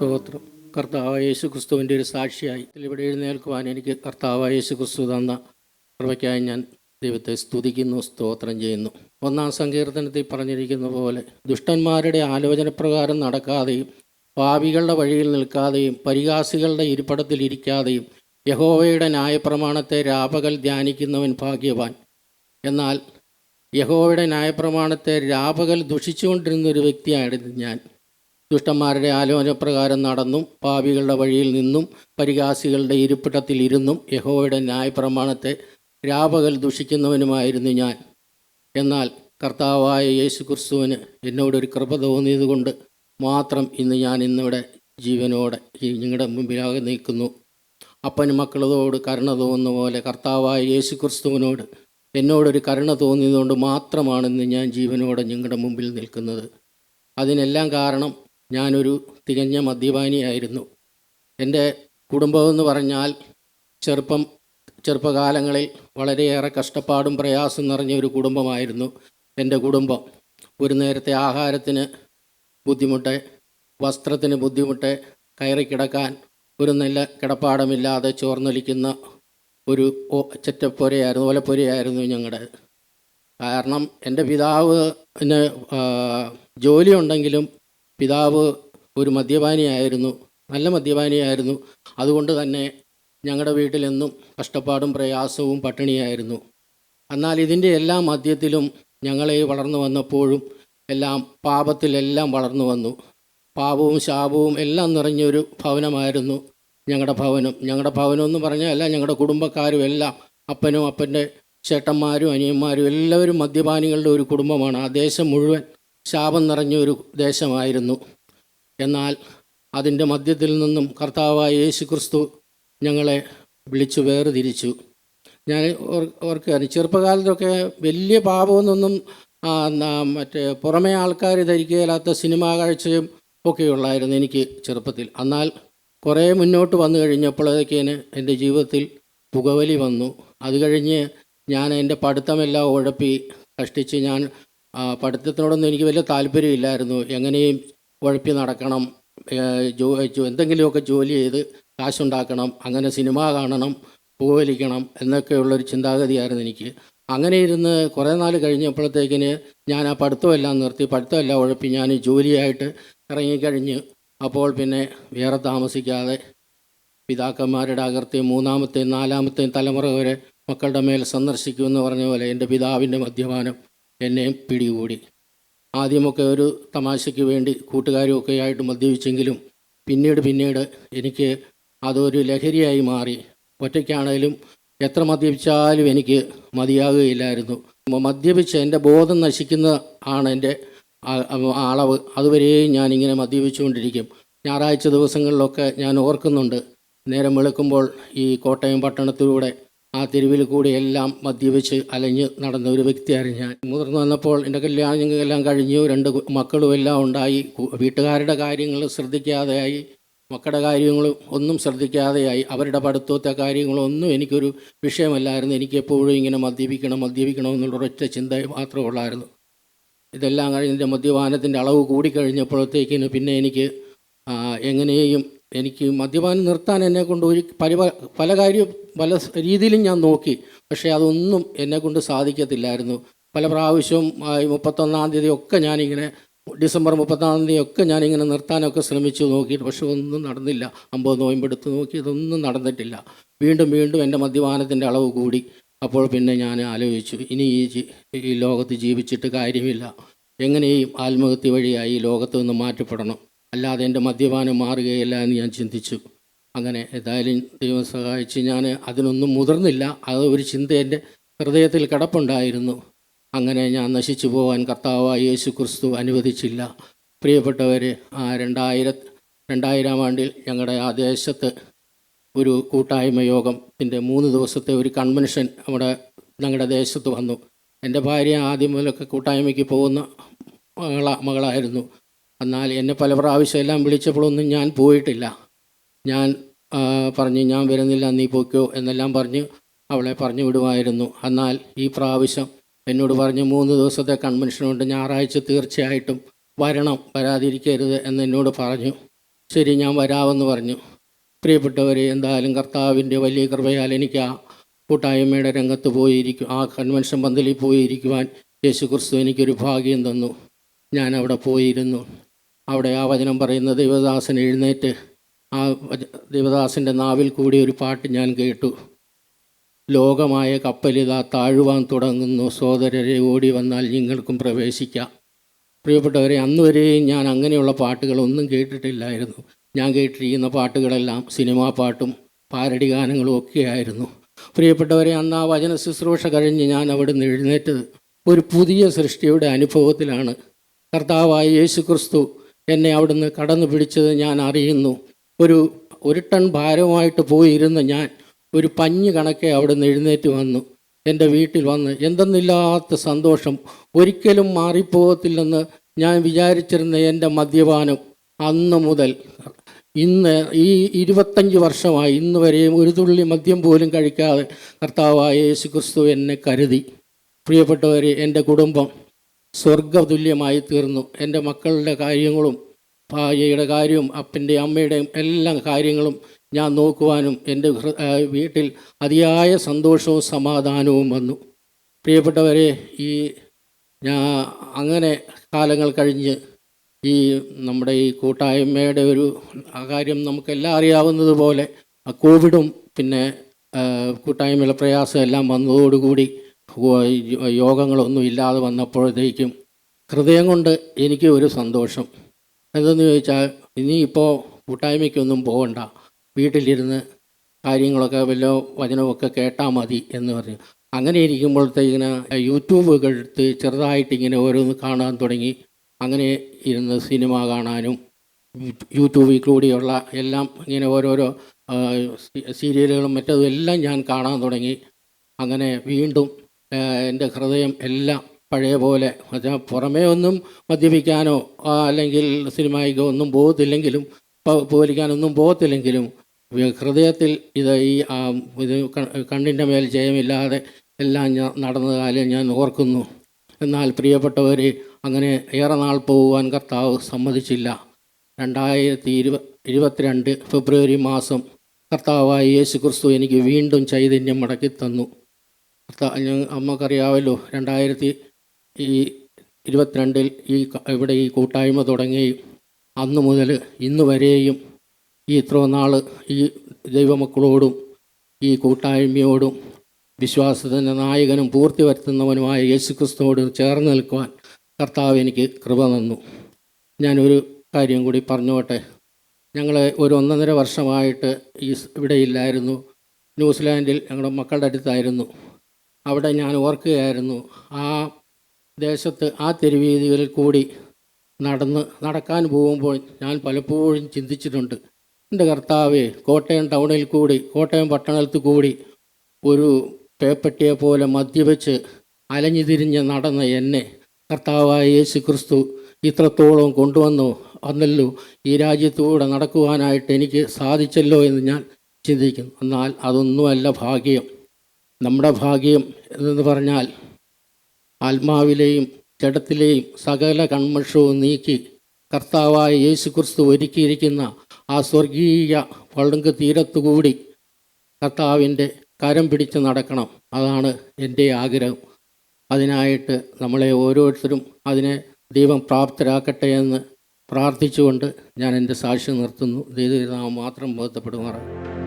സ്തോത്രം. കർത്താവായ യേശു ക്രിസ്തുവിന്റെ ഒരു സാക്ഷിയായി. ഇവിടെ എഴുന്നേൽക്കുവാൻ എനിക്ക് കർത്താവായ യേശു ക്രിസ്തു തന്ന കൃപയ്ക്കായി ഞാൻ ദൈവത്തെ സ്തുതിക്കുന്നു സ്തോത്രം ചെയ്യുന്നു. ഒന്നാം സങ്കീർത്തനത്തിൽ പറഞ്ഞിരിക്കുന്ന പോലെ ദുഷ്ടന്മാരുടെ ആലോചനപ്രകാരം നടക്കാതെയും പാവികളുടെ വഴിയിൽ നിൽക്കാതെയും പരിഹാസികളുടെ ഇരിപ്പടത്തിൽ ഇരിക്കാതെയും യഹോവയുടെ ന്യായപ്രമാണത്തെ രാപകൽ ധ്യാനിക്കുന്നവൻ ഭാഗ്യവാൻ. എന്നാൽ യഹോവയുടെ ന്യായപ്രമാണത്തെ രാപകൽ ദുഷിച്ചുകൊണ്ടിരുന്ന ഒരു വ്യക്തിയായിരുന്നു ഞാൻ. ദുഷ്ടന്മാരുടെ ആലോചനപ്രകാരം നടന്നും പാവികളുടെ വഴിയിൽ നിന്നും പരിഹാസികളുടെ ഇരിപ്പിടത്തിൽ ഇരുന്നും യഹോവയുടെ ന്യായപ്രമാണത്തെ രാപകൽ ദുഷിക്കുന്നവനുമായിരുന്നു ഞാൻ. എന്നാൽ കർത്താവായ യേശു ക്രിസ്തുവിന് എന്നോടൊരു കൃപ തോന്നിയതുകൊണ്ട് മാത്രം ഇന്ന് ഞാൻ ഇന്നിവിടെ ജീവനോടെ നിങ്ങളുടെ മുമ്പിലാകെ നിൽക്കുന്നു. അപ്പനും മക്കളതോട് കരുണ തോന്നുന്ന പോലെ കർത്താവായ യേശു ക്രിസ്തുവിനോട് എന്നോടൊരു കരുണ തോന്നിയതുകൊണ്ട് മാത്രമാണ് ഇന്ന് ഞാൻ ജീവനോടെ നിങ്ങളുടെ മുമ്പിൽ നിൽക്കുന്നത്. അതിനെല്ലാം കാരണം ഞാനൊരു തികഞ്ഞ മദ്യപാനിയായിരുന്നു. എന്റെ കുടുംബമെന്ന് പറഞ്ഞാൽ ചെറുപ്പം ചെറുപ്പകാലങ്ങളിൽ വളരെയേറെ കഷ്ടപ്പാടും പ്രയാസം നിറഞ്ഞ ഒരു കുടുംബമായിരുന്നു എന്റെ കുടുംബം. ഒരു നേരത്തെ ആഹാരത്തിന് ബുദ്ധിമുട്ട് വസ്ത്രത്തിന് ബുദ്ധിമുട്ട് കയറി കിടക്കാൻ ഒരു നല്ല കിടപ്പാടമില്ലാതെ ചോർന്നൊലിക്കുന്ന ഒരു ഓ- ഓലപ്പൊരയായിരുന്നു ഞങ്ങളുടെ കാരണം എന്റെ പിതാവിന് ജോലി ജോലിയുണ്ടെങ്കിലും പിതാവ് ഒരു മദ്യപാനിയായിരുന്നു നല്ല മദ്യപാനിയായിരുന്നു. അതുകൊണ്ട് തന്നെ ഞങ്ങളുടെ വീട്ടിലെന്നും കഷ്ടപ്പാടും പ്രയാസവും പട്ടിണിയായിരുന്നു. എന്നാൽ ഇതിന്റെ എല്ലാ മധ്യത്തിലും ഞങ്ങളെ വളർന്നു വന്നപ്പോഴും എല്ലാം പാപത്തിലെല്ലാം വളർന്നു വന്നു. പാപവും ശാപവും എല്ലാം നിറഞ്ഞൊരു ഭവനമായിരുന്നു ഞങ്ങളുടെ ഭവനം. ഞങ്ങളുടെ ഭവനം എന്ന് പറഞ്ഞാൽ അല്ല ഞങ്ങളുടെ കുടുംബക്കാരും എല്ലാം അപ്പനും അപ്പന്റെ ചേട്ടന്മാരും അനിയന്മാരും എല്ലാവരും മദ്യപാനികളുടെ ഒരു കുടുംബമാണ്. ആ ദേശം മുഴുവൻ ശാപം നിറഞ്ഞ ഒരു ദേശമായിരുന്നു. എന്നാൽ അതിന്റെ മധ്യത്തിൽ നിന്നും കർത്താവായ യേശു ക്രിസ്തു ഞങ്ങളെ വിളിച്ചു വേർതിരിച്ചു. ഞാൻ ഓർ- ഓർക്കുകയാണ് ചെറുപ്പകാലത്തൊക്കെ വലിയ പാപമൊന്നും ആ, ന- മറ്റേ പുറമേ ആൾക്കാർ ധരിക്കുകയില്ലാത്ത സിനിമാ കാഴ്ചയും ഒക്കെ ഉള്ളായിരുന്നു എനിക്ക് ചെറുപ്പത്തിൽ. എന്നാൽ കുറേ മുന്നോട്ട് വന്നു കഴിഞ്ഞപ്പോഴേക്കേന് എന്റെ ജീവിതത്തിൽ പുകവലി വന്നു. അത് കഴിഞ്ഞ് ഞാൻ എന്റെ പഠിത്തമെല്ലാം ഉഴപ്പി കഷ്ടിച്ച് ഞാൻ പഠിത്തത്തിനോടൊന്നും എനിക്ക് വലിയ താല്പര്യമില്ലായിരുന്നു. എങ്ങനെയും ഉഴപ്പി നടക്കണം. ജോ- എന്തെങ്കിലുമൊക്കെ ജോലി ചെയ്ത് കാശുണ്ടാക്കണം അങ്ങനെ സിനിമ കാണണം പുകവലിക്കണം എന്നൊക്കെയുള്ളൊരു ചിന്താഗതിയായിരുന്നു എനിക്ക്. അങ്ങനെ ഇരുന്ന് കുറേ നാൾ കഴിഞ്ഞപ്പോഴത്തേക്കിന് ഞാൻ ആ പഠിത്തമെല്ലാം നിർത്തി പഠിത്തമെല്ലാം ഉഴപ്പി ഞാൻ ജോലിയായിട്ട് ഇറങ്ങിക്കഴിഞ്ഞ് അപ്പോൾ പിന്നെ വേറെ താമസിക്കാതെ പിതാക്കന്മാരുടെ അകർത്തി മൂന്നാമത്തെയും നാലാമത്തെയും തലമുറ വരെ മക്കളുടെ മേൽ സന്ദർശിക്കുമെന്ന് പറഞ്ഞ പോലെ എന്റെ പിതാവിന്റെ മദ്യപാനം എന്നെയും പിടികൂടി. ആദ്യമൊക്കെ ഒരു തമാശയ്ക്ക് വേണ്ടി കൂട്ടുകാരുമൊക്കെ ആയിട്ട് മദ്യപിച്ചെങ്കിലും പിന്നീട് പിന്നീട് എനിക്ക് അതൊരു ലഹരിയായി മാറി. ഒറ്റയ്ക്കാണേലും എത്ര മദ്യപിച്ചാലും എനിക്ക് മതിയാകുകയില്ലായിരുന്നു. മദ്യപിച്ച് എന്റെ ബോധം നശിക്കുന്ന ആണ് എന്റെ അളവ്. അതുവരെയും ഞാനിങ്ങനെ മദ്യപിച്ചുകൊണ്ടിരിക്കും. ഞായറാഴ്ച ദിവസങ്ങളിലൊക്കെ ഞാൻ ഓർക്കുന്നുണ്ട്. നേരം വെളുക്കുമ്പോൾ ഈ കോട്ടയം പട്ടണത്തിലൂടെ ആ തെരുവിൽ കൂടി എല്ലാം മദ്യപിച്ച് അലഞ്ഞ് നടന്ന ഒരു വ്യക്തിയായിരുന്നു ഞാൻ. മുതിർന്നു വന്നപ്പോൾ എന്റെ കല്യാണം എല്ലാം കഴിഞ്ഞു. രണ്ട് മക്കളും എല്ലാം ഉണ്ടായി വീട്ടുകാരുടെ കാര്യങ്ങൾ ശ്രദ്ധിക്കാതെയായി. മക്കളുടെ കാര്യങ്ങളും ഒന്നും ശ്രദ്ധിക്കാതെയായി അവരുടെ പഠിത്തത്തെ കാര്യങ്ങളൊന്നും എനിക്കൊരു വിഷയമല്ലായിരുന്നു. എനിക്ക് എപ്പോഴും ഇങ്ങനെ മദ്യപിക്കണം മദ്യപിക്കണം എന്നുള്ള ഒരൊറ്റ ചിന്ത മാത്രമേ ഉള്ളായിരുന്നു. ഇതെല്ലാം കഴിഞ്ഞ് എന്റെ മദ്യപാനത്തിന്റെ അളവ് കൂടിക്കഴിഞ്ഞപ്പോഴത്തേക്കിന് പിന്നെ എനിക്ക് എങ്ങനെയും എനിക്ക് മദ്യപാനം നിർത്താൻ എന്നെ കൊണ്ട് ഒരു പരിപ പല കാര്യവും പല രീതിയിലും ഞാൻ നോക്കി. പക്ഷേ അതൊന്നും എന്നെ കൊണ്ട് സാധിക്കത്തില്ലായിരുന്നു. പല പ്രാവശ്യവും മുപ്പത്തൊന്നാം തീയതി ഒക്കെ ഞാനിങ്ങനെ ഡിസംബർ തീയതി ഒക്കെ ഞാനിങ്ങനെ നിർത്താനൊക്കെ ശ്രമിച്ചു നോക്കിയിട്ട് പക്ഷെ ഒന്നും നടന്നില്ല. അമ്പത് നോയമ്പെടുത്ത് നോക്കി ഇതൊന്നും നടന്നിട്ടില്ല. വീണ്ടും വീണ്ടും എന്റെ മദ്യപാനത്തിന്റെ അളവ് കൂടി. അപ്പോൾ പിന്നെ ഞാൻ ആലോചിച്ചു ഇനി ഈ ഈ ലോകത്ത് ജീവിച്ചിട്ട് കാര്യമില്ല. എങ്ങനെയും ആത്മഹത്യ വഴിയായി ഈ ലോകത്ത് നിന്ന് മാറ്റപ്പെടണം. അല്ലാതെ എന്റെ മദ്യപാനം മാറുകയില്ല എന്ന് ഞാൻ ചിന്തിച്ചു. അങ്ങനെ ഏതായാലും ദൈവം സഹായിച്ച് ഞാൻ അതിനൊന്നും മുതിർന്നില്ല. അത് ഒരു ചിന്ത എന്റെ ഹൃദയത്തിൽ കിടപ്പുണ്ടായിരുന്നു. അങ്ങനെ ഞാൻ നശിച്ചു പോകാൻ കർത്താവായ യേശു ക്രിസ്തു അനുവദിച്ചില്ല. പ്രിയപ്പെട്ടവർ ആ രണ്ടായിര രണ്ടായിരം ആണ്ടിൽ ഞങ്ങളുടെ ആ ദേശത്ത് ഒരു കൂട്ടായ്മ യോഗത്തിന്റെ മൂന്ന് ദിവസത്തെ ഒരു കൺവെൻഷൻ നമ്മുടെ ഞങ്ങളുടെ ദേശത്ത് വന്നു. എന്റെ ഭാര്യ ആദ്യം മുതലൊക്കെ കൂട്ടായ്മയ്ക്ക് പോകുന്ന മകള മകളായിരുന്നു. എന്നാൽ എന്നെ പല പ്രാവശ്യം എല്ലാം വിളിച്ചപ്പോഴൊന്നും ഞാൻ പോയിട്ടില്ല. ഞാൻ പറഞ്ഞ് പറഞ്ഞു ഞാൻ വരുന്നില്ല നീ പോയിക്കോ എന്നെല്ലാം പറഞ്ഞ് അവളെ പറഞ്ഞു വിടുമായിരുന്നു. എന്നാൽ ഈ പ്രാവശ്യം എന്നോട് പറഞ്ഞു മൂന്ന് ദിവസത്തെ കൺവെൻഷനുണ്ട് ഞായറാഴ്ച തീർച്ചയായിട്ടും വരണം വരാതിരിക്കരുത് എന്ന് എന്നോട് പറഞ്ഞു. ശരി ഞാൻ വരാമെന്ന് പറഞ്ഞു. പ്രിയപ്പെട്ടവരെ എന്തായാലും കർത്താവിന്റെ വലിയ കൃപയാൽ എനിക്ക് ആ കൂട്ടായ്മയുടെ രംഗത്ത് പോയിരിക്കും ആ കൺവെൻഷൻ പന്തലിൽ പോയിരിക്കുവാൻ യേശു ക്രിസ്തു എനിക്കൊരു ഭാഗ്യം തന്നു. ഞാൻ അവിടെ പോയിരുന്നു. അവിടെ ആ വചനം പറയുന്ന ദൈവദാസൻ എഴുന്നേറ്റ് ആ ദൈവദാസന്റെ നാവിൽ കൂടി ഒരു പാട്ട് ഞാൻ കേട്ടു. ലോകമായ കപ്പലിതാ താഴുവാൻ തുടങ്ങുന്നു. സോദരരെ ഓടി വന്നാൽ നിങ്ങൾക്കും പ്രവേശിക്കാം. പ്രിയപ്പെട്ടവരെ അന്ന് വരെയും ഞാൻ അങ്ങനെയുള്ള പാട്ടുകളൊന്നും കേട്ടിട്ടില്ലായിരുന്നു. ഞാൻ കേട്ടിരിക്കുന്ന പാട്ടുകളെല്ലാം സിനിമാ പാട്ടും പാരടി ഗാനങ്ങളും ഒക്കെയായിരുന്നു. പ്രിയപ്പെട്ടവരെ അന്ന് ആ വചന ശുശ്രൂഷ കഴിഞ്ഞ് ഞാൻ അവിടെ നിന്ന് എഴുന്നേറ്റത് ഒരു പുതിയ സൃഷ്ടിയുടെ അനുഭവത്തിലാണ്. കർത്താവായ യേശു ക്രിസ്തു എന്നെ അവിടുന്ന് കടന്നു പിടിച്ചത് ഞാൻ അറിയുന്നു. ഒരു ഒരു ടൺ ഭാരമായിട്ട് പോയിരുന്ന ഞാൻ ഒരു പഞ്ഞ് കണക്കെ അവിടെ നിന്ന് എഴുന്നേറ്റ് വന്നു. എന്റെ വീട്ടിൽ വന്ന് എന്തെന്നില്ലാത്ത സന്തോഷം. ഒരിക്കലും മാറിപ്പോകത്തില്ലെന്ന് ഞാൻ വിചാരിച്ചിരുന്ന എന്റെ മദ്യപാനം അന്ന് മുതൽ. ഇന്ന് ഈ ഇരുപത്തഞ്ച് വർഷമായി ഇന്ന് വരെയും ഒരു തുള്ളി മദ്യം പോലും കഴിക്കാതെ കർത്താവായ യേശു ക്രിസ്തു എന്നെ കരുതി. പ്രിയപ്പെട്ടവരെ എന്റെ കുടുംബം സ്വർഗതുല്യമായി തീർന്നു എന്റെ മക്കളുടെ കാര്യങ്ങളും ഭാര്യയുടെ കാര്യവും അപ്പന്റെയും അമ്മയുടെയും എല്ലാ കാര്യങ്ങളും ഞാൻ നോക്കുവാനും എന്റെ വീട്ടിൽ അതിയായ സന്തോഷവും സമാധാനവും വന്നു. പ്രിയപ്പെട്ടവരെ ഈ ഞാൻ അങ്ങനെ കാലങ്ങൾ കഴിഞ്ഞ് ഈ നമ്മുടെ ഈ കൂട്ടായ്മയുടെ ഒരു കാര്യം നമുക്കെല്ലാം അറിയാവുന്നതുപോലെ കോവിഡും പിന്നെ കൂട്ടായ്മയിലെ പ്രയാസം എല്ലാം വന്നതോടുകൂടി യോഗങ്ങളൊന്നും ഇല്ലാതെ വന്നപ്പോഴത്തേക്കും ഹൃദയം കൊണ്ട് എനിക്ക് ഒരു സന്തോഷം. എന്തെന്ന് ചോദിച്ചാൽ ഇനിയിപ്പോൾ കൂട്ടായ്മയ്ക്കൊന്നും പോകണ്ട. വീട്ടിലിരുന്ന് കാര്യങ്ങളൊക്കെ വല്ല വചനമൊക്കെ കേട്ടാൽ മതി എന്ന് പറഞ്ഞു. അങ്ങനെ ഇരിക്കുമ്പോഴത്തേക്കിന് യൂട്യൂബുകൾ എടുത്ത് ചെറുതായിട്ട് ഇങ്ങനെ ഓരോന്ന് കാണാൻ തുടങ്ങി. അങ്ങനെ ഇരുന്ന് സിനിമ കാണാനും യൂട്യൂബിൽ കൂടിയുള്ള എല്ലാം ഇങ്ങനെ ഓരോരോ സീരിയലുകളും മറ്റതും എല്ലാം ഞാൻ കാണാൻ തുടങ്ങി. അങ്ങനെ വീണ്ടും എന്റെ ഹൃദയം എല്ലാം പഴയ പോലെ പുറമേ ഒന്നും മദ്യപിക്കാനോ അല്ലെങ്കിൽ സിനിമയ്ക്കോ ഒന്നും പോകത്തില്ലെങ്കിലും പോലിക്കാനൊന്നും പോകത്തില്ലെങ്കിലും ഹൃദയത്തിൽ ഇത് ഈ ഇത് കണ്ണിന്റെ മേൽ ജയമില്ലാതെ എല്ലാം ഞാൻ നടന്ന കാലം ഞാൻ ഓർക്കുന്നു. എന്നാൽ പ്രിയപ്പെട്ടവർ അങ്ങനെ ഏറെ നാൾ പോകുവാൻ കർത്താവ് സമ്മതിച്ചില്ല. രണ്ടായിരത്തി ഇരുപ ഇരുപത്തിരണ്ട് ഫെബ്രുവരി മാസം കർത്താവായ യേശു ക്രിസ്തു എനിക്ക് വീണ്ടും ചൈതന്യം മടക്കി തന്നു. അമ്മക്കറിയാമല്ലോ രണ്ടായിരത്തി ഈ ഇരുപത്തിരണ്ടിൽ ഈ ഇവിടെ ഈ കൂട്ടായ്മ തുടങ്ങി. അന്നു മുതൽ ഇന്ന് വരെയും ഈ ഇത്ര നാൾ ഈ ദൈവമക്കളോടും ഈ കൂട്ടായ്മയോടും വിശ്വാസത്തിന്റെ നായകനും പൂർത്തി വരുത്തുന്നവനുമായ യേശുക്രിസ്തുവോട് ചേർന്ന് നിൽക്കുവാൻ കർത്താവ് എനിക്ക് കൃപ തന്നു. ഞാനൊരു കാര്യം കൂടി പറഞ്ഞോട്ടെ. ഞങ്ങൾ ഒരു ഒന്നൊന്നര വർഷമായിട്ട് ഈ ഇവിടെ ഇല്ലായിരുന്നു. ന്യൂസിലാൻഡിൽ ഞങ്ങളുടെ മക്കളുടെ അടുത്തായിരുന്നു. അവിടെ ഞാൻ ഓർക്കുകയായിരുന്നു ആ ദേശത്ത് ആ തെരുവീതികളിൽ കൂടി നടന്ന് നടക്കാൻ പോകുമ്പോൾ ഞാൻ പലപ്പോഴും ചിന്തിച്ചിട്ടുണ്ട്. എന്റെ കർത്താവ് കോട്ടയം ടൗണിൽ കൂടി കോട്ടയം പട്ടണത്തിൽ കൂടി ഒരു പേപ്പട്ടിയെ പോലെ മദ്യപിച്ച് അലഞ്ഞു തിരിഞ്ഞ് നടന്ന എന്നെ കർത്താവായ യേശു ക്രിസ്തു ഇത്രത്തോളം കൊണ്ടുവന്നു. വന്നല്ലോ ഈ രാജ്യത്തൂടെ നടക്കുവാനായിട്ട് എനിക്ക് സാധിച്ചല്ലോ എന്ന് ഞാൻ ചിന്തിക്കുന്നു. എന്നാൽ അതൊന്നുമല്ല ഭാഗ്യം. നമ്മുടെ ഭാഗ്യം എന്ന് പറഞ്ഞാൽ ആത്മാവിലെയും ജഡത്തിലെയും സകല കൺമഷവും നീക്കി കർത്താവായ യേശു ക്രിസ്തു ഒരുക്കിയിരിക്കുന്ന ആ സ്വർഗീയ പളുങ്ക് തീരത്തുകൂടി കർത്താവിന്റെ കരം പിടിച്ച് നടക്കണം. അതാണ് എന്റെ ആഗ്രഹം. അതിനായിട്ട് നമ്മളെ ഓരോരുത്തരും അതിനെ ദൈവം പ്രാപ്തരാക്കട്ടെ എന്ന് പ്രാർത്ഥിച്ചുകൊണ്ട് ഞാൻ എന്റെ സാക്ഷ്യം നിർത്തുന്നു. ദൈവനാമം മാത്രം ബോധപ്പെടുമാറാണ്